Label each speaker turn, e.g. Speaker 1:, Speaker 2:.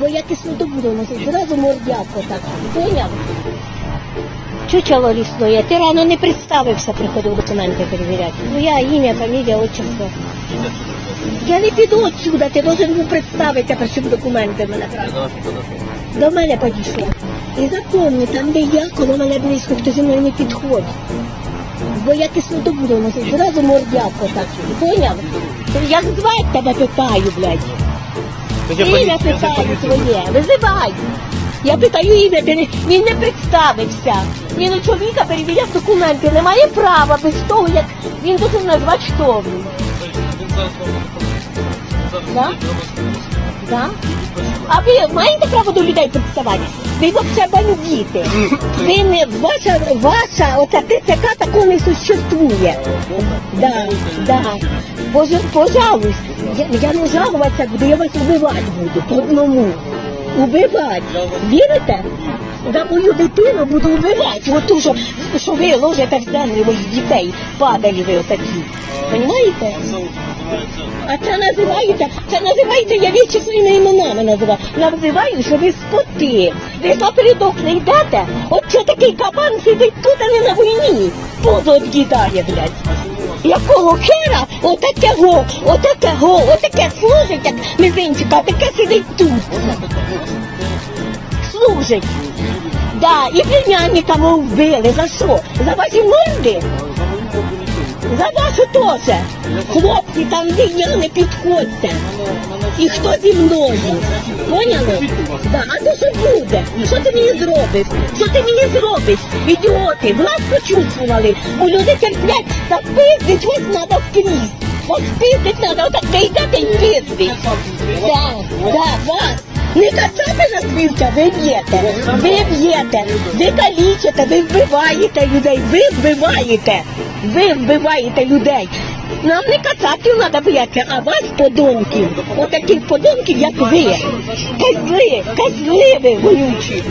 Speaker 1: Бо я кислоту буду носити, одразу мордяко так. Поняв? Чучело лісної, ти рано не представився, приходив документи перевіряти. Ну я ім'я, фамілія, отчество. Я не піду отсюда, ти должен був представитися, про щоб документи мене. До мене підійшла. І запомни, там, де я, коло мене близько, хто зі мною не підходить. Бо я кислоту буду носити, одразу мордяко так. Поняв? Як звати тебе питаю, блядь? Ім'я питаю твоє, визивай. Я питаю ім'я, він не представився. Він у чоловіка перевіряв документи, не має права без того, як він буде назвати він. Да? Да? А ви маєте право до людей представати? Ви взагалі бандити. Ви не, ваша, ваша, оця ТЦК такого не существує. Да, да. Боже, пожалуйста, я, я не жалуватися буду, я вас убивати буду по одному. Убивати. Вірите? За мою дитину буду вбивати. От ту, що, що ви ложите в землю моїх дітей, падалі ви отакі. Понімаєте? А це називається, це називається, я вічі своїми іменами називаю. Називаю, що ви скоти. Ви попередок не йдете, от що такий кабан сидить тут, а не на війні. Позу об'їдає, блядь. Якого хера, Отаке го, отаке го, отаке служить, як мизинчика, а таке сидить тут. Служить. Да, і племянника ми вбили. За що? За ваші морди? За вашу теж. Хлопці, там де я не підходьте. І хто зі мною? Поняли? Да, а то що буде? Що ти мені зробиш? Що ти мені зробиш? Ідіоти, власть почувствували. У люди терплять, та пиздить вас треба скрізь. От пиздить треба, отак де йдете і пиздить. Так, так, вас. Не касати на свівця, ви б'єте, ви б'єте, ви калічите, ви вбиваєте людей, ви вбиваєте, ви вбиваєте людей. Нам не кацапів треба боятися, а вас подонків, отаких подонків, як ви. Козли, козли ви вонючі.